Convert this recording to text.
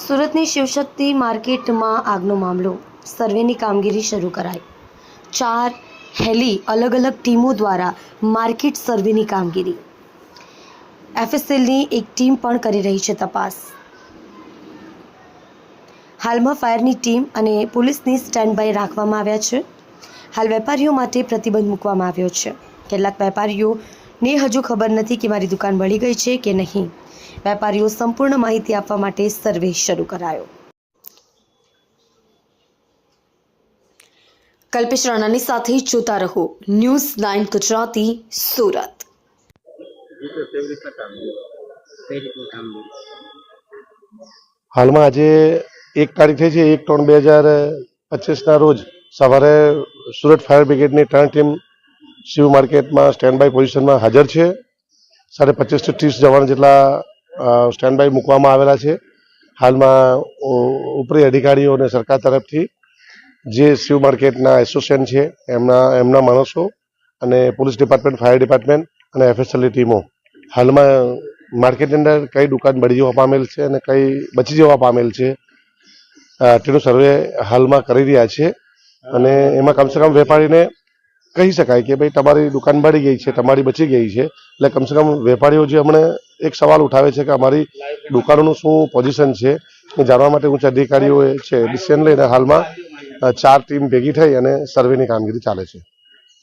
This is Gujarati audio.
સુરતની શિવશક્તિ માર્કેટમાં આગનો મામલો. સર્વેની કામગીરી શરૂ કરાઈ. ચાર હેલી અલગ અલગ ટીમો દ્વારા માર્કેટ સર્વેની કામગીરી. એફએસએલની એક ટીમ પણ કરી રહી છે તપાસ. હાલમાં ફાયરની ટીમ અને પોલીસની સ્ટેન્ડ બાય રાખવામાં આવ્યા છે. હાલ વેપારીઓ માટે પ્રતિબંધ મૂકવામાં આવ્યો છે. કેટલાક વેપારીઓને હજુ ખબર નથી કે મારી દુકાન બળી ગઈ છે કે નહીં. વેપારીઓ સંપૂર્ણ માહિતી આપવા માટે સર્વે શરૂ કરાયો. કલ્પેશ રાણાની સાથે જોતા રહો. News nine Gujarati, Surat. હાલમાં આજે એક તારીખ છે, એક ત્રણ બે હજાર પચીસના રોજ સવારે સુરત ફાયર બ્રિગેડની ત્રણ ટીમ શિવ માર્કેટમાં સ્ટેન્ડ બાય પોઝિશનમાં હાજર છે. સાડે પચીસથી ત્રીસ જવાન જેટલા સ્ટેન્ડ બાય મૂકવામાં આવેલા છે. હાલમાં ઉપરી અધિકારીઓ અને સરકાર તરફથી જે શિવ માર્કેટના એસોસિએશન છે, એમના એમના માણસો અને પોલીસ ડિપાર્ટમેન્ટ ફાયર ડિપાર્ટમેન્ટ અને એફએસએલની ટીમો હાલમાં માર્કેટની અંદર કઈ દુકાન બળી જવા પામેલ છે અને કઈ બચી જવા પામેલ છે તેનું સર્વે હાલમાં કરી રહ્યા છે. અને એમાં કમસે કમ વેપારીને કહી શકાય કે ભાઈ તમારી દુકાન બળી ગઈ છે, તમારી બચી ગઈ છે. એટલે કમસે કમ વેપારીઓ જે હમણે એક સવાલ ઉઠાવે છે કે અમારી દુકાનોનું શું પોઝિશન છે? એ જાણવા માટે ઉચ્ચ અધિકારીઓએ છે ડિસિઝન લઈને હાલમાં ચાર ટીમ ભેગી થઈ અને સર્વેની કામગીરી ચાલે છે.